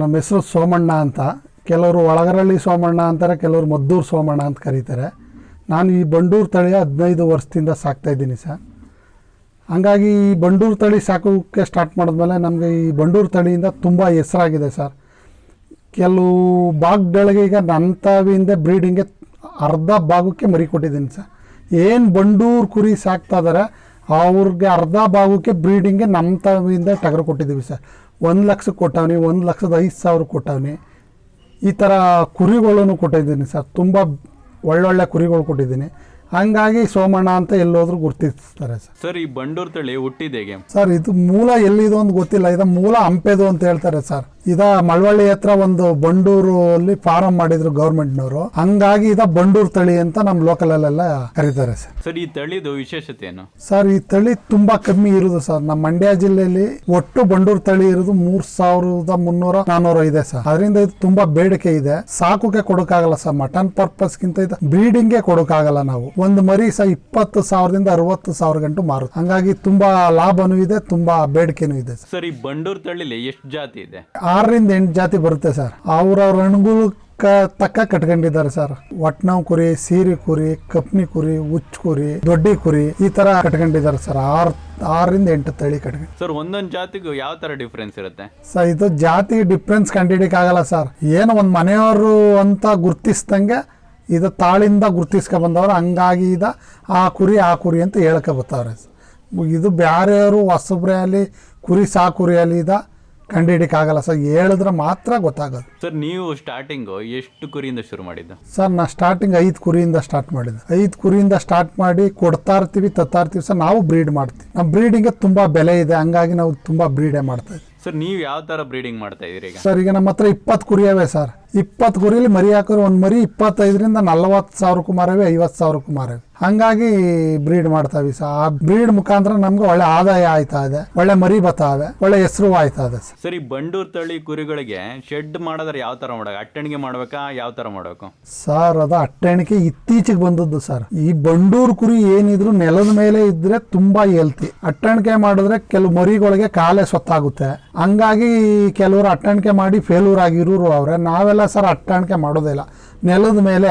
ನಮ್ಮ ಹೆಸರು ಸೋಮಣ್ಣ ಅಂತ. ಕೆಲವರು ಒಳಗರಳ್ಳಿ ಸೋಮಣ್ಣ ಅಂತಾರೆ, ಕೆಲವರು ಮದ್ದೂರು ಸೋಮಣ್ಣ ಅಂತ ಕರೀತಾರೆ. ನಾನು ಈ ಬಂಡೂರು ತಳಿಯ ಹದಿನೈದು ವರ್ಷದಿಂದ ಸಾಕ್ತಾಯಿದ್ದೀನಿ ಸರ್. ಹಾಗಾಗಿ ಈ ಬಂಡೂರು ತಳಿ ಸಾಕೋಕ್ಕೆ ಸ್ಟಾರ್ಟ್ ಮಾಡಿದ್ಮೇಲೆ ನಮಗೆ ಈ ಬಂಡೂರು ತಳಿಯಿಂದ ತುಂಬ ಹೆಸರಾಗಿದೆ ಸರ್. ಕೆಲವು ಭಾಗಗಳಿಗೆ ಈಗ ನನ್ನ ತಾವಿಂದ ಬ್ರೀಡಿಂಗ್ಗೆ ಅರ್ಧ ಭಾಗಕ್ಕೆ ಮರಿ ಕೊಟ್ಟಿದ್ದೀನಿ ಸರ್. ಏನು ಬಂಡೂರು ಕುರಿ ಸಾಕ್ತಾ ಇದ್ದಾರೆ ಅವ್ರಿಗೆ ಅರ್ಧ ಭಾಗಕ್ಕೆ ಬ್ರೀಡಿಂಗ್ಗೆ ನಮ್ಮ ತಾವಿಂದ ಟಗರು ಕೊಟ್ಟಿದ್ದೀವಿ ಸರ್. ಒಂದು ಲಕ್ಷಕ್ಕೆ ಕೊಟ್ಟವನಿ ಒಂದು ಲಕ್ಷದ ಐದು ಸಾವಿರ ಕೊಟ್ಟವನಿ. ಈ ಥರ ಕುರಿಗಳನ್ನು ಕೊಟ್ಟಿದ್ದೀನಿ ಸರ್. ತುಂಬ ಒಳ್ಳೊಳ್ಳೆ ಕುರಿಗಳು ಕೊಟ್ಟಿದ್ದೀನಿ. ಹಂಗಾಗಿ ಸೋಮಣ್ಣ ಅಂತ ಎಲ್ಲೋದ್ರೂ ಗುರ್ತಿಸ್ತಾರೆ ಸರ್. ಸರ್ ಈ ಬಂಡೂರು ತಳಿ ಹುಟ್ಟಿದೆಗೆ ಸರ್ ಇದು ಮೂಲ ಎಲ್ಲಿದು ಅಂತ ಗೊತ್ತಿಲ್ಲ. ಇದು ಮೂಲ ಹಂಪೆದು ಅಂತ ಹೇಳ್ತಾರೆ ಸರ್. ಇದ ಮಳವಳ್ಳಿ ಹತ್ರ ಒಂದು ಬಂಡೂರು ಅಲ್ಲಿ ಫಾರಂ ಮಾಡಿದ್ರು ಗೌರ್ಮೆಂಟ್ನವರು ಹಂಗಾಗಿ ಇದ ಬಂಡೂರು ತಳಿ ಅಂತ ನಮ್ಮ ಲೋಕಲ್ ಅಲ್ಲೆಲ್ಲ ಕರೀತಾರೆ ಸರ್. ಸರ್ ಈ ತಳಿದು ವಿಶೇಷತೆ ಏನು? ಸರ್ ಈ ತಳಿ ತುಂಬಾ ಕಮ್ಮಿ ಇರುದು ಸರ್. ನಮ್ಮ ಮಂಡ್ಯ ಜಿಲ್ಲೆಯಲ್ಲಿ ಒಟ್ಟು ಬಂಡೂರು ತಳಿ ಇರೋದು ಮೂರ್ ಸಾವಿರದ ಮುನ್ನೂರ ನಾನೂರ ಇದೆ ಸರ್. ಅದರಿಂದ ಇದು ತುಂಬಾ ಬೇಡಿಕೆ ಇದೆ. ಸಾಕುಗೆ ಕೊಡೋಕ್ಕಾಗಲ್ಲ ಸರ್. ಮಟನ್ ಪರ್ಪಸ್ ಗಿಂತ ಇದು ಬ್ರೀಡಿಂಗ್ ಕೊಡೋಕ್ಕಾಗಲ್ಲ ನಾವು. ಒಂದು ಮರಿ ಸಹ ಇಪ್ಪತ್ತು ಸಾವಿರದಿಂದ ಅರವತ್ತು ಸಾವಿರ ಗಂಟು ಮಾರುತ್ತೆ ಹಂಗಾಗಿ ತುಂಬಾ ಲಾಭನೂ ಇದೆ ತುಂಬಾ ಬೇಡಿಕೆನೂ ಇದೆ ಸರ್. ಸರ್ ಈ ಬಂಡೂರು ತಳಿಲಿ ಎಷ್ಟು ಜಾತಿ ಇದೆ? ಆರರಿಂದ ಎಂಟು ಜಾತಿ ಬರುತ್ತೆ ಸರ್. ಅವ್ರವ್ರ ಕ ತಕ್ಕ ಕಟ್ಕೊಂಡಿದ್ದಾರೆ ಸರ್. ಒಟ್ನಾವ್ ಕುರಿ ಸೀರೆ ಕುರಿ ಕಪ್ನಿ ಕುರಿ ಉಚ್ಚ ಕುರಿ ದೊಡ್ಡಿ ಕುರಿ ಈ ತರ ಕಟ್ಕೊಂಡಿದ್ದಾರೆ ಸರ್. ಆರ್ ಆರರಿಂದ ಎಂಟು ತಳಿ ಕಟ್ಕೊಂಡು ಸರ್ ಒಂದೊಂದು ಜಾತಿಗೂ ಯಾವ ತರ ಡಿಫ್ರೆನ್ಸ್ ಇರುತ್ತೆ? ಸರ್ ಇದು ಜಾತಿ ಡಿಫ್ರೆನ್ಸ್ ಕಂಡಿಡಿಕ್ ಆಗಲ್ಲ ಸರ್. ಏನು ಒಂದು ಮನೆಯವರು ಅಂತ ಗುರ್ತಿಸ್ದಂಗೆ ಇದು ತಾಳಿಂದ ಗುರ್ತಿಸ್ಕೊ ಬಂದವ್ರು ಹಂಗಾಗಿ ಇದ ಆ ಕುರಿ ಆ ಕುರಿ ಅಂತ ಹೇಳ್ಕೊ ಬರ್ತಾವ್ರೆ ಇದು ಬೇರೆಯವರು ಹೊಸಬ್ರೆ ಅಲ್ಲಿ ಕುರಿ ಸಾ ಕುರಿ ಅಲ್ಲಿ ಇದ ಕಂಡಿಡಿಕ್ ಆಗಲ್ಲ ಸರ್ ಹೇಳಿದ್ರೆ ಮಾತ್ರ ಗೊತ್ತಾಗೋದು. ಸರ್ ನೀವು ಸ್ಟಾರ್ಟಿಂಗ್ ಎಷ್ಟು ಕುರಿಯಿಂದ ಶುರು ಮಾಡಿದ್ದು? ಸರ್ ನಾ ಸ್ಟಾರ್ಟಿಂಗ್ ಐದು ಕುರಿಯಿಂದ ಸ್ಟಾರ್ಟ್ ಮಾಡಿದ್ದೆ. ಐದು ಕುರಿಯಿಂದ ಸ್ಟಾರ್ಟ್ ಮಾಡಿ ಕೊಡ್ತಾ ಇರ್ತೀವಿ ತತ್ತಾ ಇರ್ತೀವಿ ಸರ್ ನಾವು ಬ್ರೀಡ್ ಮಾಡ್ತೀವಿ. ನಮ್ಮ ಬ್ರೀಡಿಂಗ್ ತುಂಬ ಬೆಲೆ ಇದೆ ಹಂಗಾಗಿ ನಾವು ತುಂಬ ಬ್ರೀಡೇ ಮಾಡ್ತಾ ಇದ್ದೀವಿ. ಸರ್ ನೀವು ಯಾವ ತರ ಬ್ರೀಡಿಂಗ್ ಮಾಡ್ತಾ ಇದೀರಿ ಈಗ? ಸರ್ ಈಗ ನಮ್ಮ ಹತ್ರ ಇಪ್ಪತ್ತು ಕುರಿ ಅವೆ ಸರ್. ಇಪ್ಪತ್ತು ಕುರಿಲಿ ಮರಿ ಹಾಕೋರು ಒಂದು ಮರಿ ಇಪ್ಪತ್ತೈದರಿಂದ ನಲವತ್ತು ಸಾವಿರಕ್ಕೂ ಮಾರವೆ ಐವತ್ತು ಸಾವಿರಕ್ಕೂ ಮಾರವೆ ಹಂಗಾಗಿ ಬ್ರೀಡ್ ಮಾಡ್ತಾವೆ ಸರ್ ಆ ಬ್ರೀಡ್ ಮುಖಾಂತರ ನಮ್ಗೆ ಒಳ್ಳೆ ಆದಾಯ ಆಯ್ತಾ ಇದೆ ಒಳ್ಳೆ ಮರಿ ಬತ್ತಾವೆ ಒಳ್ಳೆ ಹೆಸರು ಆಯ್ತಾ ಇದೆ ಸರ್. ಸರ್ ಈ ಬಂಡೂರ್ ತಳಿ ಕುರಿಗಳಿಗೆ ಶೆಡ್ ಮಾಡಿದ್ರೆ ಯಾವ ತರ ಮಾಡಬೇಕು ಅಟ್ಟಣಿಗೆ ಮಾಡ್ಬೇಕಾ ಯಾವ ತರ ಮಾಡಬೇಕು? ಸರ್ ಅದು ಅಟ್ಟಣಿಕೆ ಇತ್ತೀಚೆಗೆ ಬಂದದ್ದು ಸರ್. ಈ ಬಂಡೂರ್ ಕುರಿ ಏನಿದ್ರು ನೆಲದ ಮೇಲೆ ಇದ್ರೆ ತುಂಬಾ ಹೆಲ್ತಿ ಅಟ್ಟಣಿಕೆ ಮಾಡಿದ್ರೆ ಕೆಲವು ಮರಿಗಳಿಗೆ ಕಾಲೇ ಸೊತ್ತಾಗುತ್ತೆ. ಹಂಗಾಗಿ ಕೆಲವರು ಅಟ್ಟಣಿಕೆ ಮಾಡಿ ಫೇಲ್ಯೂರ್ ಆಗಿರೋರು ಅವ್ರೆ. ನಾವೆಲ್ಲ ಸರ್ ಅಟ್ಟಾಣಿಕೆ ಮಾಡೋದಿಲ್ಲ ನೆಲದ ಮೇಲೆ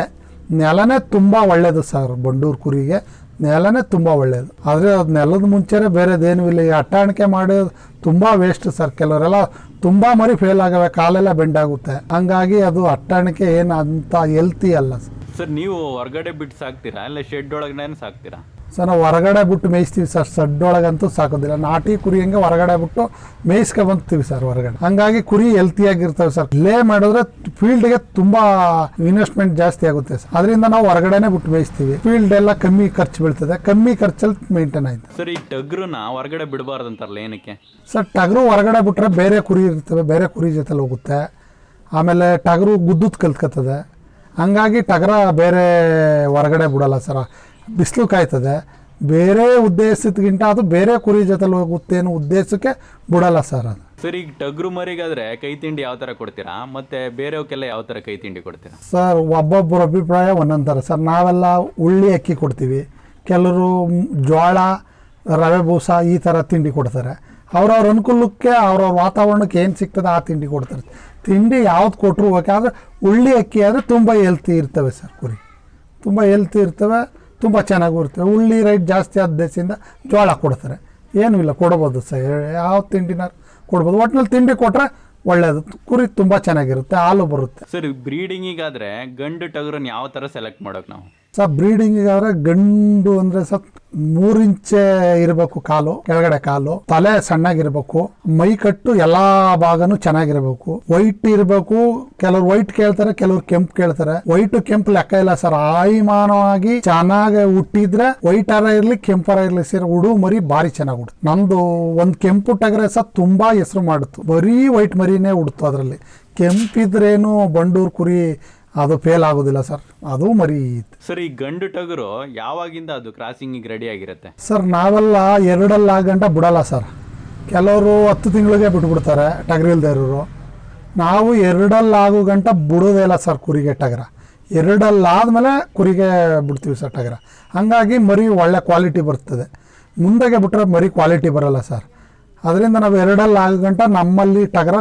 ನೆಲನೇ ತುಂಬ ಒಳ್ಳೆಯದು ಸರ್ ಬಂಡೂರು ಕುರಿಗೆ. ನೆಲನೇ ತುಂಬ ಒಳ್ಳೆಯದು ಆದರೆ ಅದು ನೆಲದ ಮುಂಚೆನೇ ಬೇರೆದೇನೂ ಇಲ್ಲ. ಈ ಅಟ್ಟಾಣಿಕೆ ಮಾಡೋದು ತುಂಬ ವೇಸ್ಟ್ ಸರ್. ಕೆಲವರೆಲ್ಲ ತುಂಬ ಮರಿ ಫೇಲ್ ಆಗವೆ, ಕಾಲೆಲ್ಲ ಬೆಂಡಾಗುತ್ತೆ ಹಂಗಾಗಿ ಅದು ಅಟ್ಟಾಣಿಕೆ ಏನು ಅಂತ ಹೆಲ್ತಿ ಅಲ್ಲ ಸರ್. ನೀವು ಹೊರಗಡೆ ಬಿಟ್ಟು ಸಾಕ್ತೀರಾ? ಇಲ್ಲ ಶೆಡ್ ಒಳಗಡೆ ಸಾಕ್ತೀರಾ? ಸರ್ ನಾವು ಹೊರಗಡೆ ಬಿಟ್ಟು ಮೇಯಿಸ್ತೀವಿ ಸರ್. ಸಡ್ಡೊಳಗಂತೂ ಸಾಕೋದಿಲ್ಲ. ನಾಟಿ ಕುರಿ ಹಂಗೆ ಹೊರಗಡೆ ಬಿಟ್ಟು ಮೇಯಿಸ್ಕೊ ಬಂತೀವಿ ಸರ್ ಹೊರಗಡೆ. ಹಂಗಾಗಿ ಕುರಿ ಹೆಲ್ತಿಯಾಗಿರ್ತವೆ ಸರ್. ಲೇ ಮಾಡಿದ್ರೆ ಫೀಲ್ಡ್ಗೆ ತುಂಬಾ ಇನ್ವೆಸ್ಟ್ಮೆಂಟ್ ಜಾಸ್ತಿ ಆಗುತ್ತೆ ಸರ್. ಅದರಿಂದ ನಾವು ಹೊರಗಡೆನೆ ಬಿಟ್ಟು ಮೇಯಿಸ್ತೀವಿ. ಫೀಲ್ಡ್ ಎಲ್ಲ ಕಮ್ಮಿ ಖರ್ಚು ಬೀಳ್ತದೆ. ಕಮ್ಮಿ ಖರ್ಚಲ್ಲಿ ಮೇಂಟೈನ್ ಆಯ್ತು. ಸರ್ ಈ ಟಗ್ರನ್ನ ಹೊರಗಡೆ ಬಿಡಬಾರ್ದು ಅಂತಾರಲ್ಲ ಏನಕ್ಕೆ? ಸರ್ ಟಗರು ಹೊರಗಡೆ ಬಿಟ್ರೆ ಬೇರೆ ಕುರಿ ಇರ್ತವೆ. ಬೇರೆ ಕುರಿ ಜೊತೆಲಿ ಹೋಗುತ್ತೆ. ಆಮೇಲೆ ಟಗರು ಗುದ್ದುತ್ ಕಲ್ತ್ಕತ್ತದೆ ಹಂಗಾಗಿ ಟಗರ ಬೇರೆ ಹೊರಗಡೆ ಬಿಡಲ್ಲ ಸರ್. ಬಿಸಿಲು ಕಾಯ್ತದೆ ಬೇರೆ ಉದ್ದೇಶಕ್ಕಿಂತ ಅದು ಬೇರೆ ಕುರಿ ಜೊತೆಲಿ ಹೋಗುತ್ತೆ ಅನ್ನೋ ಉದ್ದೇಶಕ್ಕೆ ಬಿಡಲ್ಲ ಸರ್ ಅದು. ಸರ್ ಈಗ ಟಗ್ರು ಮರಿಗಾದ್ರೆ ಕೈ ತಿಂಡಿ ಯಾವ ತರ ಕೊಡ್ತೀರಾ? ಮತ್ತೆ ಬೇರೆಯವಕ್ಕೆಲ್ಲ ಯಾವ ತರ ಕೈ ತಿಂಡಿ ಕೊಡ್ತೀರಾ? ಸರ್ ಒಬ್ಬೊಬ್ಬರ ಅಭಿಪ್ರಾಯ ಒಂದೊಂದು ಥರ ಸರ್. ನಾವೆಲ್ಲ ಉಳ್ಳಿ ಅಕ್ಕಿ ಕೊಡ್ತೀವಿ. ಕೆಲವರು ಜೋಳ ರವೆ ಬೂಸ ಈ ಥರ ತಿಂಡಿ ಕೊಡ್ತಾರೆ. ಅವ್ರವ್ರ ಅನುಕೂಲಕ್ಕೆ ಅವ್ರವ್ರ ವಾತಾವರಣಕ್ಕೆ ಏನು ಸಿಗ್ತದೆ ಆ ತಿಂಡಿ ಕೊಡ್ತಾರೆ. ತಿಂಡಿ ಯಾವ್ದು ಕೊಟ್ಟರು ಓಕೆ ಆದರೆ ಉಳ್ಳಿ ಅಕ್ಕಿ ಆದರೆ ತುಂಬ ಹೆಲ್ತಿ ಇರ್ತವೆ ಸರ್ ಕುರಿ. ತುಂಬ ಹೆಲ್ತಿ ಇರ್ತವೆ. ತುಂಬ ಚೆನ್ನಾಗಿ ಬರುತ್ತೆ. ಉಳ್ಳಿ ರೈಟ್ ಜಾಸ್ತಿ ಆದ ದೇಶದಿಂದ ಜೋಳ ಕೊಡ್ತಾರೆ. ಏನೂ ಇಲ್ಲ, ಕೊಡ್ಬೋದು ಸರ್. ಯಾವ ತಿಂಡಿನ ಕೊಡ್ಬೋದು. ಒಟ್ಟಿನಲ್ಲಿ ತಿಂಡಿ ಕೊಟ್ಟರೆ ಒಳ್ಳೆಯದು ಕುರಿ ತುಂಬ ಚೆನ್ನಾಗಿರುತ್ತೆ, ಹಾಲು ಬರುತ್ತೆ. ಸರ್ ಬ್ರೀಡಿಂಗಿಗಾದರೆ ಗಂಡು ಟಗರನ್ನು ಯಾವ ಥರ ಸೆಲೆಕ್ಟ್ ಮಾಡೋಕೆ ನಾವು? ಸರ್ ಬ್ರೀಡಿಂಗಿಗಾದ್ರೆ ಗಂಡು ಅಂದ್ರೆ ಸತ್ ಮೂರ್ ಇಂಚೆ ಇರಬೇಕು ಕಾಲು, ಕೆಳಗಡೆ ಕಾಲು, ತಲೆ ಸಣ್ಣಗಿರ್ಬೇಕು, ಮೈ ಕಟ್ಟು ಎಲ್ಲಾ ಭಾಗನು ಚೆನ್ನಾಗಿರ್ಬೇಕು. ವೈಟ್ ಇರಬೇಕು, ಕೆಲವ್ರು ವೈಟ್ ಕೇಳ್ತಾರೆ, ಕೆಲವ್ರು ಕೆಂಪು ಕೇಳ್ತಾರೆ. ವೈಟ್ ಕೆಂಪು ಲೆಕ್ಕ ಇಲ್ಲ ಸರ್. ಆಯುಮಾನವಾಗಿ ಚೆನ್ನಾಗಿ ಹುಟ್ಟಿದ್ರೆ ವೈಟ್ ಅರ ಇರ್ಲಿ ಕೆಂಪರ ಇರ್ಲಿ ಸರ್. ಉಡು ಮರಿ ಭಾರಿ ಚೆನ್ನಾಗಿ ಹುಡ್ತು. ನಂದು ಒಂದ್ ಕೆಂಪು ಟಗರೆ ಸರ್ ತುಂಬಾ ಹೆಸರು ಮಾಡುತ್ತು. ಬರೀ ವೈಟ್ ಮರಿನೇ ಉಡ್ತು ಅದರಲ್ಲಿ. ಕೆಂಪಿದ್ರೇನು ಬಂಡೂರು ಕುರಿ ಅದು ಫೇಲ್ ಆಗೋದಿಲ್ಲ ಸರ್ ಅದು ಮರಿ ಇತ್ತು. ಸರ್ ಈ ಗಂಡು ಟಗರು ಯಾವಾಗಿಂದ ಅದು ಕ್ರಾಸಿಂಗಿಗೆ ರೆಡಿ ಆಗಿರುತ್ತೆ? ಸರ್ ನಾವೆಲ್ಲ ಎರಡಲ್ಲ ಗಂಟ ಬಿಡಲ್ಲ ಸರ್ ಕೆಲವರು ಹತ್ತು ತಿಂಗಳಿಗೆ ಬಿಟ್ಬಿಡ್ತಾರೆ ಟಗರಿಲ್ದೇ ಇಲ್ದೇ ಇರೋರು. ನಾವು ಎರಡಲ್ಲಾಗೋ ಗಂಟ ಬಿಡೋದೇ ಇಲ್ಲ ಸರ್ ಕುರಿಗೆ ಟಗರ. ಎರಡಲ್ಲಾದ್ಮೇಲೆ ಕುರಿಗೆ ಬಿಡ್ತೀವಿ ಸರ್ ಟಗರ. ಹಾಗಾಗಿ ಮರಿ ಒಳ್ಳೆ ಕ್ವಾಲಿಟಿ ಬರ್ತದೆ. ಮುಂದೆಗೆ ಬಿಟ್ಟರೆ ಮರಿ ಕ್ವಾಲಿಟಿ ಬರಲ್ಲ ಸರ್ ಅದರಿಂದ ನಾವು ಎರಡಲ್ಲಿ ಆಗೋ ಗಂಟ ನಮ್ಮಲ್ಲಿ ಟಗರ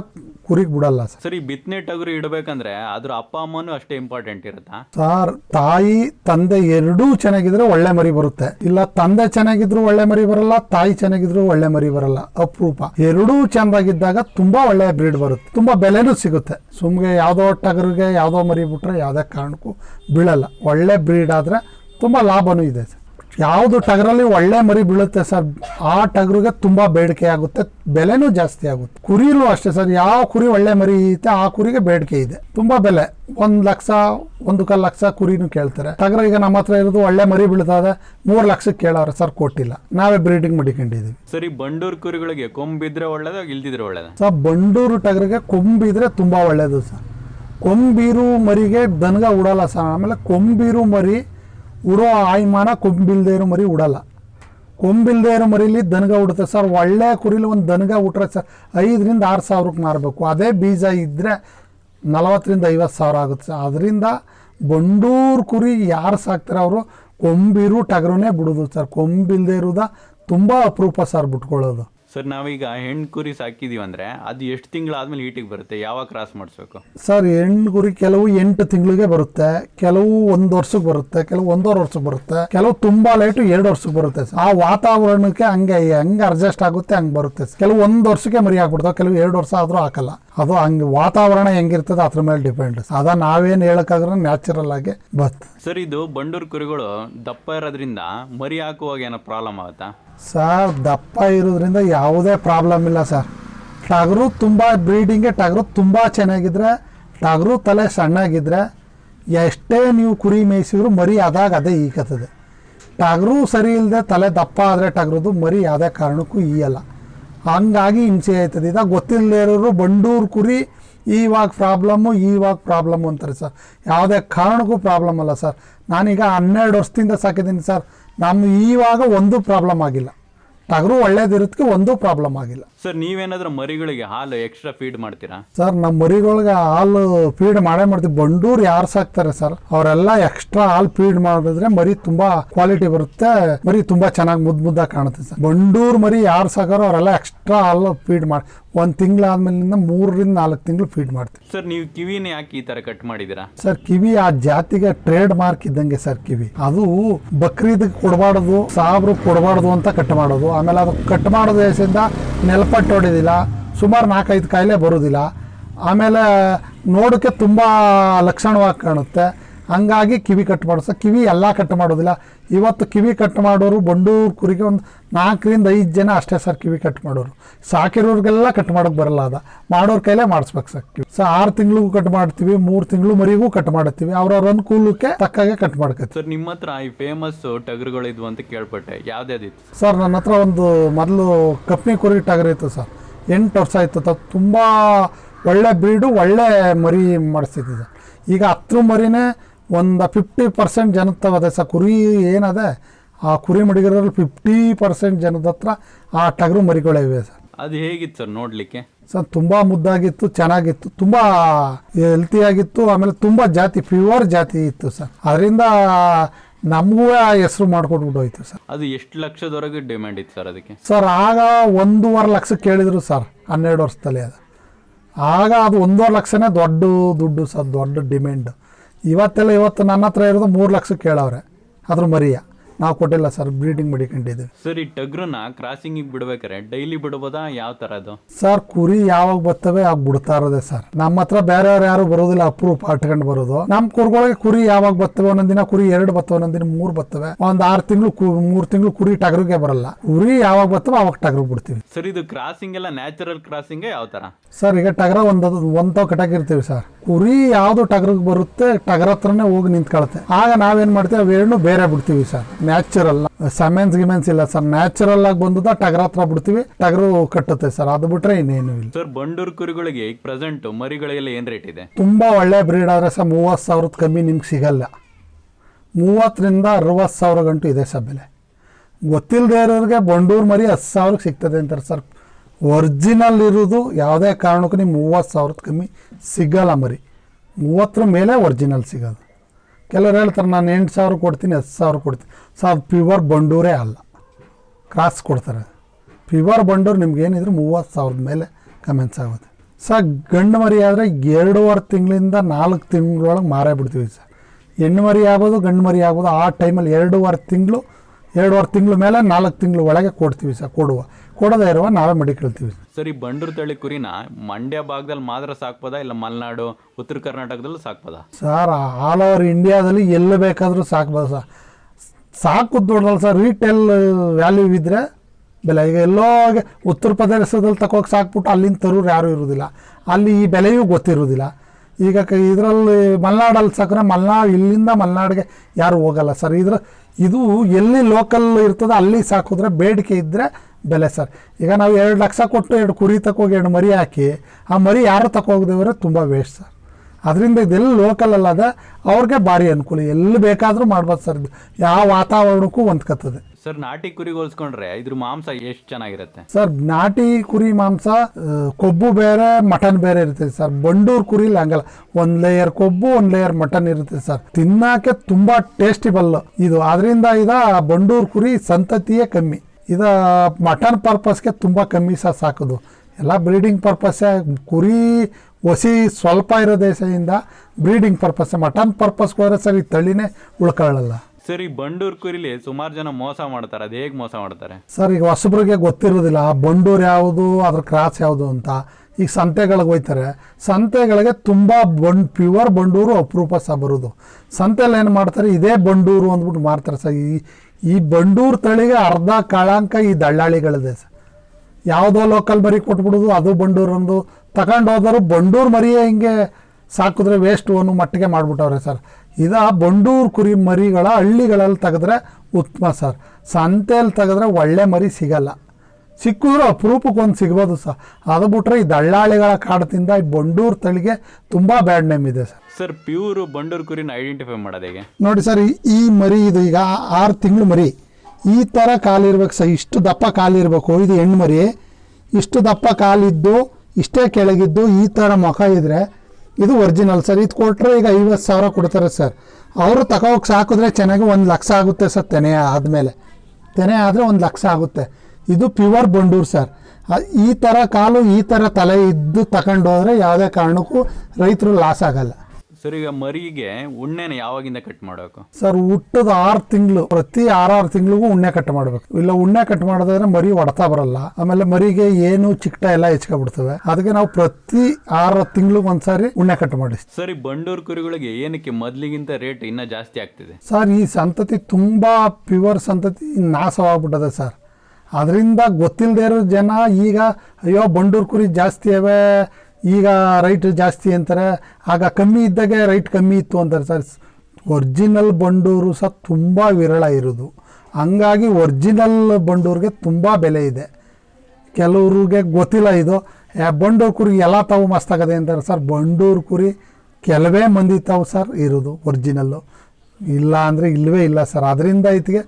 ಕುರಿಗೆ ಬಿಡಲ್ಲ ಸರ್. ಸರಿ ಬಿತ್ತನೆ ಟಗರು ಇಡಬೇಕಂದ್ರೆ ಅದ್ರ ಅಪ್ಪ ಅಮ್ಮನೂ ಅಷ್ಟೇ ಇಂಪಾರ್ಟೆಂಟ್ ಇರುತ್ತಾ? ಸರ್ ತಾಯಿ ತಂದೆ ಎರಡೂ ಚೆನ್ನಾಗಿದ್ರೆ ಒಳ್ಳೆ ಮರಿ ಬರುತ್ತೆ. ಇಲ್ಲ ತಂದೆ ಚೆನ್ನಾಗಿದ್ರು ಒಳ್ಳೆ ಮರಿ ಬರಲ್ಲ ತಾಯಿ ಚೆನ್ನಾಗಿದ್ರು ಒಳ್ಳೆ ಮರಿ ಬರಲ್ಲ. ಅಪರೂಪ. ಎರಡೂ ಚೆನ್ನಾಗಿದ್ದಾಗ ತುಂಬಾ ಒಳ್ಳೆ ಬ್ರೀಡ್ ಬರುತ್ತೆ. ತುಂಬಾ ಬೆಲೆನೂ ಸಿಗುತ್ತೆ. ಸುಮ್ಗೆ ಯಾವ್ದೋ ಟಗರಿಗೆ ಯಾವ್ದೋ ಮರಿ ಬಿಟ್ರೆ ಯಾವ್ದೇ ಕಾರಣಕ್ಕೂ ಬೀಳಲ್ಲ. ಒಳ್ಳೆ ಬ್ರೀಡ್ ಆದ್ರೆ ತುಂಬಾ ಲಾಭನೂ ಇದೆ ಸರ್. ಯಾವುದು ಟಗರಲ್ಲಿ ಒಳ್ಳೆ ಮರಿ ಬೀಳುತ್ತೆ ಸರ್ ಆ ಟಗರಿಗೆ ತುಂಬಾ ಬೇಡಿಕೆ ಆಗುತ್ತೆ. ಬೆಲೆನೂ ಜಾಸ್ತಿ ಆಗುತ್ತೆ. ಕುರಿಲೂ ಅಷ್ಟೇ ಸರ್ ಯಾವ ಕುರಿ ಒಳ್ಳೆ ಮರಿ ಐತೆ ಆ ಕುರಿಗೆ ಬೇಡಿಕೆ ಇದೆ. ತುಂಬಾ ಬೆಲೆ. ಒಂದ್ ಲಕ್ಷ ಒಂದು ಕಾಲ್ ಲಕ್ಷ ಕುರಿನೂ ಕೇಳ್ತಾರೆ. ಟಗರ ಈಗ ನಮ್ಮ ಹತ್ರ ಇರೋದು ಒಳ್ಳೆ ಮರಿ ಬೀಳ್ತದೆ ಮೂರು ಲಕ್ಷಕ್ಕೆ ಕೇಳೋರೆ ಸರ್ ಕೊಟ್ಟಿಲ್ಲ. ನಾವೇ ಬ್ರೀಡಿಂಗ್ ಮಾಡಿಕೊಂಡಿದ್ದೀವಿ. ಸರಿ ಬಂಡೂರು ಕುರಿಗಳಿಗೆ ಕೊಂಬಿದ್ರೆ ಒಳ್ಳೇದ ಇಲ್ದಿದ್ರೆ ಒಳ್ಳೇದ? ಸರ್ ಬಂಡೂರು ಟಗರಿಗೆ ಕೊಂಬಿದ್ರೆ ತುಂಬಾ ಒಳ್ಳೇದು ಸರ್. ಕೊಂಬಿರು ಮರಿಗೆ ದನಗ ಉಡಲ್ಲ ಸರ್ ಆಮೇಲೆ ಕೊಂಬೀರು ಮರಿ ಉಡೋ ಆಯ್ಮಾನ ಕೊಂಬಿಲ್ದೇ ಇರೋ ಮರಿ ಉಡಲ್ಲ. ಕೊಂಬಿಲ್ದೇ ಇರೋ ಮರಿಲಿ ದನಗ ಉಡುತ್ತೆ ಸರ್. ಒಳ್ಳೆ ಕುರಿಲಿ ಒಂದು ದನಗ ಉಟ್ರೆ ಸರ್ ಐದರಿಂದ ಆರು ಸಾವಿರಕ್ಕೆ ಮಾರಬೇಕು. ಅದೇ ಬೀಜ ಇದ್ದರೆ ನಲವತ್ತರಿಂದ ಐವತ್ತು ಸಾವಿರ ಆಗುತ್ತೆ. ಸರ್ ಅದರಿಂದ ಬಂಡೂರು ಕುರಿ ಯಾರು ಸಾಕ್ತಾರೆ ಅವರು? ಕೊಂಬಿರು ಟಗರುನೇ ಬಿಡೋದು ಸರ್. ಕೊಂಬಿಲ್ದೇ ಇರೋದ ತುಂಬ ಅಪರೂಪ ಸರ್ ಬಿಟ್ಕೊಳ್ಳೋದು. ಸರ್ ನಾವೀಗ ಹೆಣ್ಣು ಕುರಿ ಸಾಕಿದೀವಿ ಅಂದರೆ ಅದು ಎಷ್ಟು ತಿಂಗಳಾದ್ಮೇಲೆ ಹೀಟಿಗೆ ಬರುತ್ತೆ? ಯಾವಾಗ ಕ್ರಾಸ್ ಮಾಡಿಸ್ಬೇಕು? ಸರ್ ಹೆಣ್ಣು ಕುರಿ ಕೆಲವು ಎಂಟು ತಿಂಗಳಿಗೆ ಬರುತ್ತೆ ಕೆಲವು ಒಂದು ವರ್ಷಕ್ಕೆ ಬರುತ್ತೆ ಕೆಲವು ಒಂದೂವರೆ ವರ್ಷಕ್ಕೆ ಬರುತ್ತೆ ಕೆಲವು ತುಂಬಾ ಲೇಟು ಎರಡು ವರ್ಷಕ್ಕೆ ಬರುತ್ತೆ ಸರ್ ಆ ವಾತಾವರಣಕ್ಕೆ ಹಂಗೆ ಹಂಗೆ ಅಡ್ಜಸ್ಟ್ ಆಗುತ್ತೆ ಹಂಗೆ ಬರುತ್ತೆ ಸರ್ ಕೆಲವು ಒಂದು ವರ್ಷಕ್ಕೆ ಮರಿ ಹಾಕ್ಬಿಡ್ತಾವೆ ಕೆಲವು ಎರಡು ವರ್ಷ ಆದರೂ ಹಾಕಲ್ಲ. ಅದು ಹಂಗೆ ವಾತಾವರಣ ಹೆಂಗಿರ್ತದೆ ಅದ್ರ ಮೇಲೆ ಡಿಪೆಂಡ್ ಅದ ನಾವೇನು ಹೇಳಕ್ಕಾಗ್ರೆ ನ್ಯಾಚುರಲ್ ಆಗಿ ಬರ್ತದೆ ಸರ್ ಇದು ಬಂಡೂರು ಕುರಿಗಳು ದಪ್ಪ ಇರೋದ್ರಿಂದ ಮರಿ ಹಾಕುವಾಗ ಏನೋ ಪ್ರಾಬ್ಲಮ್ ಆಗುತ್ತಾ? ಸರ್, ದಪ್ಪ ಇರೋದ್ರಿಂದ ಯಾವುದೇ ಪ್ರಾಬ್ಲಮ್ ಇಲ್ಲ ಸರ್. ಟಗರು ತುಂಬ ಬ್ರೀಡಿಂಗೆ ಟಗರು ತುಂಬ ಚೆನ್ನಾಗಿದ್ರೆ, ಟಗರು ತಲೆ ಸಣ್ಣಗಿದ್ರೆ, ಎಷ್ಟೇ ನೀವು ಕುರಿ ಮೇಯಿಸಿದ್ರು ಮರಿ ಅದಾಗ ಅದೇ ಈಕತ್ತದೆ ಟಗರು ಸರಿ ಇಲ್ಲದೆ ತಲೆ ದಪ್ಪ ಆದರೆ ಟಗರದು ಮರಿ ಯಾವುದೇ ಕಾರಣಕ್ಕೂ ಈಯಲ್ಲ. ಹಂಗಾಗಿ ಹಿಂಸೆ ಆಯ್ತದೆ. ಇದಾಗ ಗೊತ್ತಿಲ್ಲದೆ ಇರೋರು ಬಂಡೂರು ಕುರಿ ಇವಾಗ ಪ್ರಾಬ್ಲಮ್ಮು ಇವಾಗ ಪ್ರಾಬ್ಲಮ್ಮು ಅಂತಾರೆ ಸರ್. ಯಾವುದೇ ಕಾರಣಕ್ಕೂ ಪ್ರಾಬ್ಲಮ್ ಅಲ್ಲ ಸರ್. ನಾನೀಗ ಹನ್ನೆರಡು ವರ್ಷದಿಂದ ಸಾಕಿದ್ದೀನಿ ಸರ್. ನಮ್ಮ ಈವಾಗ ಒಂದು ಪ್ರಾಬ್ಲಮ್ ಆಗಿಲ್ಲ. ಟಗರು ಒಳ್ಳೇದಿರೋದಕ್ಕೆ ಒಂದೂ ಪ್ರಾಬ್ಲಮ್ ಆಗಿಲ್ಲ. ಸರ್ ನೀವೇನಾದ್ರೂ ಮರಿಗಳಿಗೆ ಹಾಲು ಎಕ್ಸ್ಟ್ರಾ ಫೀಡ್ ಮಾಡ್ತೀರಾ? ಸರ್ ನಮ್ಮ ಮರಿಗಳಿಗೆ ಹಾಲು ಫೀಡ್ ಮಾಡೇ ಮಾಡ್ತೀವಿ. ಬಂಡೂರು ಯಾರು ಸಾಕ್ತಾರೆ ಸರ್ ಅವರೆಲ್ಲ ಎಕ್ಸ್ಟ್ರಾ ಹಾಲು ಫೀಡ್ ಮಾಡಿದ್ರೆ ಮರಿ ತುಂಬಾ ಕ್ವಾಲಿಟಿ ಬರುತ್ತೆ. ಮರಿ ತುಂಬಾ ಚೆನ್ನಾಗಿ ಮುದ್ದು ಮುದ್ದಾಗಿ ಕಾಣುತ್ತೆ ಸರ್ ಬಂಡೂರು ಮರಿ ಯಾರು ಸಾಕಾರೋ ಅವರೆಲ್ಲ ಎಕ್ಸ್ಟ್ರಾ ಹಾಲು ಫೀಡ್ ಮಾಡಿ ಒಂದು ತಿಂಗಳಾದ್ಮೇಲಿಂದ ಮೂರರಿಂದ ನಾಲ್ಕು ತಿಂಗಳು ಫೀಡ್ ಮಾಡ್ತೀವಿ. ಸರ್ ನೀವು ಕಿವಿನ ಯಾಕೆ ಈ ತರ ಕಟ್ ಮಾಡಿದಿರಾ ಸರ್ ಕಿವಿ ಆ ಜಾತಿಗೆ ಟ್ರೇಡ್ ಮಾರ್ಕ್ ಇದ್ದಂಗೆ ಸರ್ ಕಿವಿ. ಅದು ಬಕ್ರೀದ್ ಕೊಡಬಾರ್ದು ಸಾಬ್ರು ಕೊಡಬಾರ್ದು ಅಂತ ಕಟ್ ಮಾಡೋದು. ಆಮೇಲೆ ಅದು ಕಟ್ ಮಾಡೋದು ದೇಶದಿಂದ ಹೊಡಿದಿಲ್ಲ. ಸುಮಾರು ನಾಲ್ಕೈದು ಕಾಯಿಲೆ ಬರೋದಿಲ್ಲ. ಆಮೇಲೆ ನೋಡೋಕ್ಕೆ ತುಂಬ ಲಕ್ಷಣವಾಗಿ ಕಾಣುತ್ತೆ. ಹಂಗಾಗಿ ಕಿವಿ ಕಟ್ ಮಾಡೋದು ಸರ್ ಕಿವಿ ಎಲ್ಲ ಕಟ್ ಮಾಡೋದಿಲ್ಲ. ಇವತ್ತು ಕಿವಿ ಕಟ್ ಮಾಡೋರು ಬಂಡೂರು ಕುರಿಗೆ ಒಂದು ನಾಲ್ಕರಿಂದ ಐದು ಜನ ಅಷ್ಟೇ ಸರ್ ಕಿವಿ ಕಟ್ ಮಾಡೋರು. ಸಾಕಿರೋರಿಗೆಲ್ಲ ಕಟ್ ಮಾಡೋಕೆ ಬರಲ್ಲ ಅದ. ಮಾಡೋರ ಕೈಲೇ ಮಾಡಿಸ್ಬೇಕು ಸರ್ ಕಿವಿ. ಸೊ ಆರು ತಿಂಗಳಿಗೂ ಕಟ್ ಮಾಡ್ತೀವಿ ಮೂರು ತಿಂಗಳು ಮರಿಗೂ ಕಟ್ ಮಾಡ್ತೀವಿ. ಅವ್ರವ್ರ ಅನುಕೂಲಕ್ಕೆ ತಕ್ಕಾಗೆ ಕಟ್ ಮಾಡ್ಕೈತಿ ಸರ್ ನಿಮ್ಮ ಹತ್ರ ಈ ಫೇಮಸ್ ಟಗರುಗಳು ಇದ್ವು ಅಂತ ಕೇಳ್ಪಟ್ಟೆ. ಯಾವ್ದ್ಯಾವ್ದಿತ್ತು ಸರ್ ನನ್ನ ಹತ್ರ ಒಂದು ಮೊದಲು ಕಪ್ನಿ ಕುರಿ ಟಗರ್ ಇತ್ತು ಸರ್. ಎಂಟು ವರ್ಷ ಆಯಿತು ತುಂಬ ಒಳ್ಳೆ ಬ್ರೀಡು ಒಳ್ಳೆ ಮರಿ ಮಾಡಿಸ್ತಿದ್ದೆ ಸರ್. ಈಗ ಹತ್ತು ಮರಿನೇ ಒಂದು ಫಿಫ್ಟಿ ಪರ್ಸೆಂಟ್ ಜನದ ಅದೇ ಸರ್. ಕುರಿ ಏನದೆ ಆ ಕುರಿ ಮಡಿಗರಲ್ಲಿ ಫಿಫ್ಟಿ ಪರ್ಸೆಂಟ್ ಜನದ ಹತ್ರ ಆ ಟಗರು ಮರಿಗಳಿವೆ ಸರ್. ಅದು ಹೇಗಿತ್ತು ಸರ್ ನೋಡಲಿಕ್ಕೆ? ಸರ್ ತುಂಬ ಮುದ್ದಾಗಿತ್ತು ಚೆನ್ನಾಗಿತ್ತು ತುಂಬ ಹೆಲ್ತಿಯಾಗಿತ್ತು ಆಮೇಲೆ ತುಂಬ ಜಾತಿ ಪ್ಯೂರ್ ಜಾತಿ ಇತ್ತು ಸರ್. ಅದರಿಂದ ನಮಗೂ ಆ ಹೆಸರು ಮಾಡ್ಕೊಟ್ಬಿಟ್ಟು ಹೋಯ್ತು ಸರ್. ಅದು ಎಷ್ಟು ಲಕ್ಷದವರೆಗೆ ಡಿಮ್ಯಾಂಡ್ ಇತ್ತು ಸರ್ ಅದಕ್ಕೆ? ಸರ್ ಆಗ ಒಂದೂವರೆ ಲಕ್ಷ ಕೇಳಿದ್ರು ಸರ್ ಹನ್ನೆರಡು ವರ್ಷದಲ್ಲಿ ಅದು. ಆಗ ಅದು ಒಂದೂವರೆ ಲಕ್ಷನೇ ದೊಡ್ಡ ದುಡ್ಡು ಸರ್ ದೊಡ್ಡ ಡಿಮ್ಯಾಂಡ್ ಇವತ್ತೆಲ್ಲ ಇವತ್ತು ನನ್ನ ಹತ್ರ ಇರೋದು ಮೂರು ಲಕ್ಷಕ್ಕೆ ಕೇಳವ್ರೆ. ಅದ್ರ ಮರಿಯ. ನಾವು ಕೊಟ್ಟಿಲ್ಲ ಸರ್ ಬ್ರೀಡಿಂಗ್ ಮಡಿಕೊಂಡಿದ್ದೀವಿ ಸರ್ ಈ ಟಗ್ರನ್ನ ಕ್ರಾಸಿಂಗಿಗೆ ಬಿಡ್ಬೇಕಾರೆ ಡೈಲಿ ಬಿಡ್ಬೋದಾ ಯಾವ ತರ ಅದು ಸರ್ ಕುರಿ ಯಾವಾಗ ಬರ್ತವೆ ಆಗ ಬಿಡ್ತಾ ಇರೋದೇ ಸರ್. ನಮ್ಮ ಹತ್ರ ಬೇರೆಯವ್ರು ಯಾರು ಬರೋದಿಲ್ಲ ಅಪ್ರೂಪ್ ಆಟ್ಕೊಂಡು ಬರೋದು. ನಮ್ಮ ಕುರಿಗಳಿಗೆ ಕುರಿ ಯಾವಾಗ ಬರ್ತವೆ ಒಂದೊಂದಿನ ದಿನ ಕುರಿ ಎರಡು ಬರ್ತವೆ ಒಂದೊಂದಿನ ದಿನ ಮೂರು ಬರ್ತವೆ. ಒಂದ್ ಆರು ತಿಂಗಳು ಮೂರು ತಿಂಗಳು ಕುರಿ ಟಗ್ರಿಗೆ ಬರಲ್ಲ. ಕುರಿ ಯಾವಾಗ ಬರ್ತವೆ ಅವಾಗ ಟಗ್ರ ಬಿಡ್ತೀವಿ. ಸರ್ ಇದು ಕ್ರಾಸಿಂಗ್ ಎಲ್ಲ ನ್ಯಾಚುರಲ್ ಕ್ರಾಸಿಂಗ್ ಯಾವ ಥರ ಸರ್ ಈಗ ಟಗರ ಒಂದು ಕಟಾಗಿ ಇರ್ತೀವಿ ಸರ್. ಕುರಿ ಯಾವುದು ಟಗರಿಗೆ ಬರುತ್ತೆ ಟಗ್ರ ಹತ್ರನೇ ಹೋಗಿ ನಿಂತ್ಕೊಳತ್ತೆ. ಆಗ ನಾವೇನ್ ಮಾಡ್ತೀವಿ ಅವೆರಡು ಬೇರೆ ಬಿಡ್ತೀವಿ ಸರ್. ನ್ಯಾಚುರಲ್ ಸಮೆನ್ಸ್ ಗಿಮೆನ್ಸ್ ಇಲ್ಲ ಸರ್ ನ್ಯಾಚುರಲ್ ಆಗಿ ಬಂದದ ಟಗರ ಹತ್ರ ಬಿಡ್ತೀವಿ ಟಗರು ಕಟ್ಟುತ್ತೆ ಸರ್ ಅದು ಬಿಟ್ರೆ ಇನ್ನೇನು ಇಲ್ಲ. ಸರ್ ಬಂಡೂರು ಕುರಿಗಳಿಗೆ ಈಗ ಪ್ರೆಸೆಂಟ್ ಮರಿಗಳಿಗೆಲ್ಲ ಏನ್ ರೇಟ್ ಇದೆ? ತುಂಬಾ ಒಳ್ಳೆ ಬ್ರೀಡ್ ಆದ್ರೆ ಸರ್ ಮೂವತ್ತು ಸಾವಿರದ ಕಮ್ಮಿ ನಿಮ್ಗೆ ಸಿಗಲ್ಲ. ಮೂವತ್ತರಿಂದ ಅರವತ್ತು ಸಾವಿರ ಗಂಟು ಇದೆ ಸರ್ ಬೆಲೆ. ಗೊತ್ತಿಲ್ಲದೆ ಇರೋರಿಗೆ ಬಂಡೂರು ಮರಿ ಹತ್ತು ಸಾವಿರಕ್ಕೆ ಸಿಗ್ತದೆ ಅಂತಾರೆ ಸರ್ ಒರಿಜಿನಲ್ ಇರೋದು ಯಾವುದೇ ಕಾರಣಕ್ಕೂ ನೀವು ಮೂವತ್ತು ಸಾವಿರದ ಕಮ್ಮಿ ಸಿಗಲ್ಲ ಮರಿ. ಮೂವತ್ತರ ಮೇಲೆ ಒರಿಜಿನಲ್ ಸಿಗೋದು. ಕೆಲವ್ರು ಹೇಳ್ತಾರೆ, ನಾನು ಎಂಟು ಸಾವಿರ ಕೊಡ್ತೀನಿ, ಹತ್ತು ಸಾವಿರ ಕೊಡ್ತೀನಿ. ಸೊ ಅದು ಪ್ಯೂರ್ ಬಂಡೂರೇ ಅಲ್ಲ. ಕ್ರಾಸ್ ಕೊಡ್ತಾರೆ. ಪ್ಯೂರ್ ಬಂಡೂರು ನಿಮ್ಗೆ ಏನಿದ್ರು ಮೂವತ್ತು ಸಾವಿರದ ಮೇಲೆ ಕಮೆಂಟ್ಸ್ ಆಗುತ್ತೆ. ಸರ್, ಗಂಡು ಮರಿ ಆದರೆ ಎರಡೂವರೆ ತಿಂಗಳಿಂದ ನಾಲ್ಕು ತಿಂಗಳೊಳಗೆ ಮಾರೇ ಬಿಡ್ತೀವಿ ಸರ್. ಹೆಣ್ಣು ಮರಿ ಆಗ್ಬೋದು, ಗಂಡು ಮರಿ ಆಗ್ಬೋದು, ಆ ಟೈಮಲ್ಲಿ ಎರಡೂವರೆ ತಿಂಗಳು, ಎರಡೂವರೆ ತಿಂಗಳ ಮೇಲೆ ನಾಲ್ಕು ತಿಂಗಳ ಒಳಗೆ ಕೊಡ್ತೀವಿ ಸರ್, ಕೊಡುವ. ಕೊಡದೇ ಇರುವ ನಾವೇ ಮಡಿಕೊಳ್ತೀವಿ ಸರ್ ಈ ಬಂಡೂರು ತಳಿ ಕುರಿನ ಮಂಡ್ಯ ಭಾಗದಲ್ಲಿ ಮಾತ್ರ ಸಾಕ್ಬೋದಾ ಇಲ್ಲ ಮಲೆನಾಡು ಉತ್ತರ ಕರ್ನಾಟಕದಲ್ಲೂ ಸಾಕ್ಬೋದಾ? ಸರ್ ಆಲ್ ಓವರ್ ಇಂಡಿಯಾದಲ್ಲಿ ಎಲ್ಲಿ ಬೇಕಾದರೂ ಸಾಕ್ಬೋದು ಸರ್ ಸಾಕು ದೊಡ್ಡದಲ್ಲ ಸರ್ ರೀಟೇಲ್ ವ್ಯಾಲ್ಯೂ ಇದ್ದರೆ ಬೆಲೆ. ಈಗ ಎಲ್ಲೋ ಉತ್ತರ ಪ್ರದೇಶದಲ್ಲಿ ತಗೋಗಿ ಸಾಕ್ಬಿಟ್ಟು ಅಲ್ಲಿಂದ ತರೋರು ಯಾರೂ ಇರೋದಿಲ್ಲ. ಅಲ್ಲಿ ಈ ಬೆಲೆಯೂ ಗೊತ್ತಿರೋದಿಲ್ಲ. ಈಗ ಕ ಇದರಲ್ಲಿ ಮಲೆನಾಡಲ್ಲಿ ಸಾಕ್ರೆ ಮಲೆನಾಡು ಇಲ್ಲಿಂದ ಮಲೆನಾಡಿಗೆ ಯಾರು ಹೋಗಲ್ಲ ಸರ್. ಇದ್ರ ಇದು ಎಲ್ಲಿ ಲೋಕಲ್ ಇರ್ತದೆ ಅಲ್ಲಿ ಸಾಕಿದ್ರೆ ಬೇಡಿಕೆ ಇದ್ದರೆ ಬೆಲೆ ಸರ್. ಈಗ ನಾವು ಎರಡು ಲಕ್ಷ ಕೊಟ್ಟು ಎರಡು ಕುರಿ ತಕ್ಕೋಗಿ ಎರಡು ಮರಿ ಹಾಕಿ ಆ ಮರಿ ಯಾರು ತಗೋಗದೇವ್ರೆ ತುಂಬ ವೇಸ್ಟ್ ಸರ್. ಅದರಿಂದ ಇದೆಲ್ಲ ಲೋಕಲ್ ಅಲ್ಲದ ಅವ್ರಿಗೆ ಭಾರಿ ಅನುಕೂಲ. ಎಲ್ಲಿ ಬೇಕಾದರೂ ಮಾಡ್ಬೋದು ಸರ್ ಇದು. ಯಾವ ವಾತಾವರಣಕ್ಕೂ ಹೊಂದ್ಕತ್ತದೆ. ಸರ್ ನಾಟಿ ಕುರಿ ಹೋಲಿಸ್ಕೊಂಡ್ರೆ ಇದ್ರ ಮಾಂಸ ಎಷ್ಟು ಚೆನ್ನಾಗಿರುತ್ತೆ? ಸರ್ ನಾಟಿ ಕುರಿ ಮಾಂಸ ಆ, ಕೊಬ್ಬು ಬೇರೆ ಮಟನ್ ಬೇರೆ ಇರುತ್ತೆ ಸರ್. ಬಂಡೂರು ಕುರಿಲಿ ಹಂಗಲ್ಲ. ಒಂದು ಲೇಯರ್ ಕೊಬ್ಬು ಒಂದು ಲೇಯರ್ ಮಟನ್ ಇರುತ್ತೆ ಸರ್. ತಿನ್ನಕ್ಕೆ ತುಂಬಾ ಟೇಸ್ಟಿಬಲ್ ಇದು ಅದರಿಂದ ಇದ ಬಂಡೂರು ಕುರಿ ಸಂತತಿಯೇ ಕಮ್ಮಿ. ಇದ ಮಟನ್ ಪರ್ಪಸ್ಗೆ ತುಂಬ ಕಮ್ಮಿ ಸಹ ಸಾಕೋದು. ಎಲ್ಲ ಬ್ರೀಡಿಂಗ್ ಪರ್ಪಸ್ಸೇ ಕುರಿ ಒಸಿ ಸ್ವಲ್ಪ ಇರೋ ದೇಶದಿಂದ ಬ್ರೀಡಿಂಗ್ ಪರ್ಪಸ್ ಮಟನ್ ಪರ್ಪಸ್ಗೆ ಹೋದ್ರೆ ಸರಿ ಈ ತಳಿನೇ ಉಳ್ಕೊಳ್ಳಲ್ಲ. ಸರ್ ಈ ಬಂಡೂರು ಕುರಿಲಿ ಸುಮಾರು ಜನ ಮೋಸ ಮಾಡ್ತಾರೆ ಅದು ಹೇಗೆ ಮೋಸ ಮಾಡ್ತಾರೆ? ಸರ್ ಈಗ ಹೊಸಬ್ರಿಗೆ ಗೊತ್ತಿರೋದಿಲ್ಲ ಆ ಬಂಡೂರು ಯಾವುದು ಅದ್ರ ಕ್ರಾಸ್ ಯಾವುದು ಅಂತ. ಈಗ ಸಂತೆಗಳಿಗೆ ಹೋಯ್ತಾರೆ. ಸಂತೆಗಳಿಗೆ ತುಂಬ ಬಂಡ್ ಪ್ಯೂರ್ ಬಂಡೂರು ಅಪರೂಪ ಸಹ ಬರೋದು. ಸಂತೆಯಲ್ಲಿ ಏನು ಮಾಡ್ತಾರೆ ಇದೇ ಬಂಡೂರು ಅಂದ್ಬಿಟ್ಟು ಮಾರ್ತಾರೆ ಸರ್. ಈ ಈ ಬಂಡೂರು ತಳಿಗೆ ಅರ್ಧ ಕಾಳಾಂಕ ಈ ದಳ್ಳಾಳಿಗಳಿದೆ ಸರ್. ಯಾವುದೋ ಲೋಕಲ್ ಮರಿ ಕೊಟ್ಬಿಡೋದು, ಅದು ಬಂಡೂರು ಅಂದು. ತಗೊಂಡು ಹೋದರು ಬಂಡೂರು ಮರಿಯೇ ಹಿಂಗೆ ಸಾಕಿದ್ರೆ ವೇಸ್ಟು ಅನ್ನೋ ಮಟ್ಟಿಗೆ ಮಾಡಿಬಿಟ್ಟವ್ರೆ ಸರ್. ಇದ ಬಂಡೂರು ಕುರಿ ಮರಿಗಳ ಹಳ್ಳಿಗಳಲ್ಲಿ ತೆಗೆದ್ರೆ ಉತ್ತಮ ಸರ್. ಸಂತೆಯಲ್ಲಿ ತೆಗೆದ್ರೆ ಒಳ್ಳೆ ಮರಿ ಸಿಗಲ್ಲ. ಸಿಕ್ಕಿದ್ರು ಅಪರೂಪಕ್ಕೆ ಒಂದು ಸಿಗ್ಬೋದು ಸರ್. ಅದು ಬಿಟ್ಟರೆ ಈ ದಳ್ಳಾಳಿಗಳ ಕಾಡದಿಂದ ಈ ಬಂಡೂರು ತಳಿಗೆ ತುಂಬ ಬ್ಯಾಡ್ ನೇಮ್ ಇದೆ ಸರ್. ಸರ್, ಪ್ಯೂರ್ ಬಂಡೂರು ಕುರಿನ ಐಡೆಂಟಿಫೈ ಮಾಡೋದು ಹೇಗೆ? ನೋಡಿ ಸರ್, ಈ- ಮರಿ ಇದು ಈಗ ಆರು ತಿಂಗಳು ಮರಿ. ಈ ಥರ ಕಾಲಿರ್ಬೇಕು ಸರ್, ಇಷ್ಟು ದಪ್ಪ ಕಾಲಿರಬೇಕು. ಇದು ಹೆಣ್ಣು ಮರಿ. ಇಷ್ಟು ದಪ್ಪ ಕಾಲಿದ್ದು, ಇಷ್ಟೇ ಕೆಳಗಿದ್ದು ಈ ಥರ ಮುಖ ಇದ್ದರೆ ಇದು ಒರಿಜಿನಲ್ ಸರ್. ಇದು ಕೊಟ್ಟರೆ ಈಗ ಐವತ್ತು ಸಾವಿರ ಕೊಡ್ತಾರೆ ಸರ್. ಅವರು ತಗೋಗಿ ಸಾಕಿದ್ರೆ ಚೆನ್ನಾಗಿ ಒಂದು ಲಕ್ಷ ಆಗುತ್ತೆ ಸರ್, ತೆನೆ ಆದಮೇಲೆ. ತೆನೆ ಆದರೆ ಒಂದು ಲಕ್ಷ ಆಗುತ್ತೆ. ಇದು ಪ್ಯೂರ್ ಬಂಡೂರು ಸರ್. ಈ ಥರ ಕಾಲು ಈ ಥರ ತಲೆ ಇದ್ದು ತಗೊಂಡೋದ್ರೆ ಯಾವುದೇ ಕಾರಣಕ್ಕೂ ರೈತರು ಲಾಸ್ ಆಗಲ್ಲ. ಸರ್ ಈಗ ಮರಿಗೆ ಉಣ್ಣೆನ ಯಾವಾಗಿಂದ ಕಟ್ ಮಾಡಬೇಕು ಸರ್ ಹುಟ್ಟದ ಆರು ತಿಂಗಳು ಪ್ರತಿ ಆರಾರು ತಿಂಗಳಿಗೂ ಉಣ್ಣೆ ಕಟ್ ಮಾಡಬೇಕು. ಇಲ್ಲ ಉಣ್ಣೆ ಕಟ್ ಮಾಡಿದ್ರೆ ಮರಿ ಒಡತಾ ಬರಲ್ಲ. ಆಮೇಲೆ ಮರಿಗೆ ಏನು ಚಿಕ್ಟ ಎಲ್ಲ ಹೆಚ್ಕೊಬಿಡ್ತವೆ. ಅದಕ್ಕೆ ನಾವು ಪ್ರತಿ ಆರು ತಿಂಗಳಿಗೆ ಒಂದ್ಸಾರಿ ಉಣ್ಣೆ ಕಟ್ ಮಾಡಿ ಸರ್ ಈ ಬಂಡೂರು ಕುರಿಗಳಿಗೆ ಏನಕ್ಕೆ ಮೊದ್ಲಿಗಿಂತ ರೇಟ್ ಇನ್ನ ಜಾಸ್ತಿ ಆಗ್ತಿದೆ? ಸರ್ ಈ ಸಂತತಿ ತುಂಬಾ ಪ್ಯೂರ್ ಸಂತತಿ ನಾಶವಾಗ್ಬಿಟ್ಟದೆ ಸರ್. ಅದರಿಂದ ಗೊತ್ತಿಲ್ಲದೆ ಇರೋ ಜನ ಈಗ ಅಯ್ಯೋ ಬಂಡೂರು ಕುರಿ ಜಾಸ್ತಿ ಅವೆ ಈಗ ರೈಟ್ ಜಾಸ್ತಿ ಅಂತಾರೆ. ಆಗ ಕಮ್ಮಿ ಇದ್ದಾಗೆ ರೈಟ್ ಕಮ್ಮಿ ಇತ್ತು ಅಂತಾರೆ ಸರ್ ಒರ್ಜಿನಲ್ ಬಂಡೂರು ಸಹ ತುಂಬ ವಿರಳ ಇರೋದು. ಹಂಗಾಗಿ ಒರ್ಜಿನಲ್ ಬಂಡೂರಿಗೆ ತುಂಬ ಬೆಲೆ ಇದೆ. ಕೆಲವ್ರಿಗೆ ಗೊತ್ತಿಲ್ಲ ಇದು. ಬಂಡೂರು ಕುರಿ ಎಲ್ಲ ತಾವು ಮಸ್ತಾಗದೆ ಅಂತಾರೆ ಸರ್ ಬಂಡೂರು ಕುರಿ ಕೆಲವೇ ಮಂದಿ ತಾವು ಸರ್ ಇರೋದು ಒರ್ಜಿನಲ್ಲು ಇಲ್ಲ ಅಂದರೆ ಇಲ್ಲವೇ ಇಲ್ಲ ಸರ್ ಅದರಿಂದ ಇದಕ್ಕೆ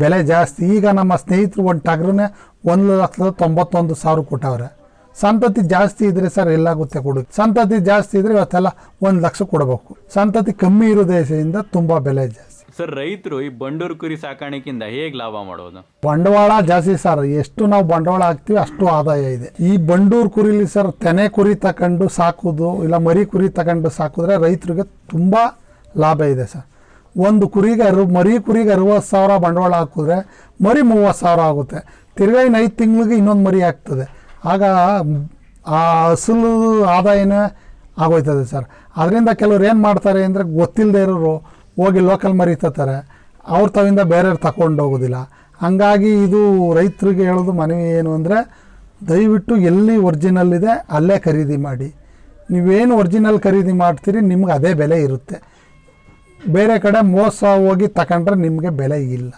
ಬೆಲೆ ಜಾಸ್ತಿ. ಈಗ ನಮ್ಮ ಸ್ನೇಹಿತರು ಒಂದು ಟಗ್ರನ್ನೇ ಒಂದು ಲಕ್ಷದ ತೊಂಬತ್ತೊಂದು ಸಾವಿರ ಕೊಟ್ಟವ್ರೆ. ಸಂತತಿ ಜಾಸ್ತಿ ಇದ್ರೆ ಸರ್ ಎಲ್ಲಾಗುತ್ತೆ ಕೊಡು. ಸಂತತಿ ಜಾಸ್ತಿ ಇದ್ರೆ ಇವತ್ತೆಲ್ಲ ಒಂದು ಲಕ್ಷ ಕೊಡಬೇಕು. ಸಂತತಿ ಕಮ್ಮಿ ಇರೋ ದೇಶದಿಂದ ತುಂಬಾ ಬೆಲೆ ಜಾಸ್ತಿ. ಸರ್ ರೈತರು ಈ ಬಂಡೂರು ಕುರಿ ಸಾಕಾಣಿಕೆಯಿಂದ ಹೇಗೆ ಲಾಭ ಮಾಡೋದು? ಬಂಡವಾಳ ಜಾಸ್ತಿ ಸರ್ ಎಷ್ಟು ನಾವು ಬಂಡವಾಳ ಹಾಕ್ತಿವಿ ಅಷ್ಟು ಆದಾಯ ಇದೆ. ಈ ಬಂಡೂರು ಕುರಿಲಿ ಸರ್ ತೆನೆ ಕುರಿ ತಕೊಂಡು ಸಾಕೋದು ಇಲ್ಲ ಮರಿ ಕುರಿ ತಕೊಂಡು ಸಾಕಿದ್ರೆ ರೈತರಿಗೆ ತುಂಬಾ ಲಾಭ ಇದೆ ಸರ್. ಒಂದು ಕುರಿಗೆ ಅರು ಮರಿ ಕುರಿಗೆ ಅರವತ್ತು ಸಾವಿರ ಬಂಡವಾಳ ಹಾಕಿದ್ರೆ ಮರಿ ಮೂವತ್ತು ಸಾವಿರ ಆಗುತ್ತೆ. ತಿರ್ಗಾ ಐದು ತಿಂಗಳಿಗೆ ಇನ್ನೊಂದು ಮರಿ ಆಗ್ತದೆ. ಆಗ ಆ ಅಸಲು ಆದಾಯನೇ ಆಗೋಯ್ತದೆ ಸರ್. ಅದರಿಂದ ಕೆಲವ್ರು ಏನು ಮಾಡ್ತಾರೆ ಅಂದರೆ ಗೊತ್ತಿಲ್ಲದೆ ಇರೋರು ಹೋಗಿ ಲೋಕಲ್ ಮರಿ ತತ್ತಾರೆ ಅವ್ರ ತವಿಂದ ಬೇರೆಯವ್ರು ತಗೊಂಡು ಹೋಗೋದಿಲ್ಲ. ಹಂಗಾಗಿ ಇದು ರೈತರಿಗೆ ಹೇಳೋದು ಮನವಿ ಏನು ಅಂದರೆ ದಯವಿಟ್ಟು ಎಲ್ಲಿ ಒರಿಜಿನಲ್ ಇದೆ ಅಲ್ಲೇ ಖರೀದಿ ಮಾಡಿ. ನೀವೇನು ಒರಿಜಿನಲ್ ಖರೀದಿ ಮಾಡ್ತೀರಿ ನಿಮ್ಗೆ ಅದೇ ಬೆಲೆ ಇರುತ್ತೆ. ಬೇರೆ ಕಡೆ ಮೋಸ ಹೋಗಿ ತಗೊಂಡ್ರೆ ನಿಮಗೆ ಬೆಲೆ ಇಲ್ಲ.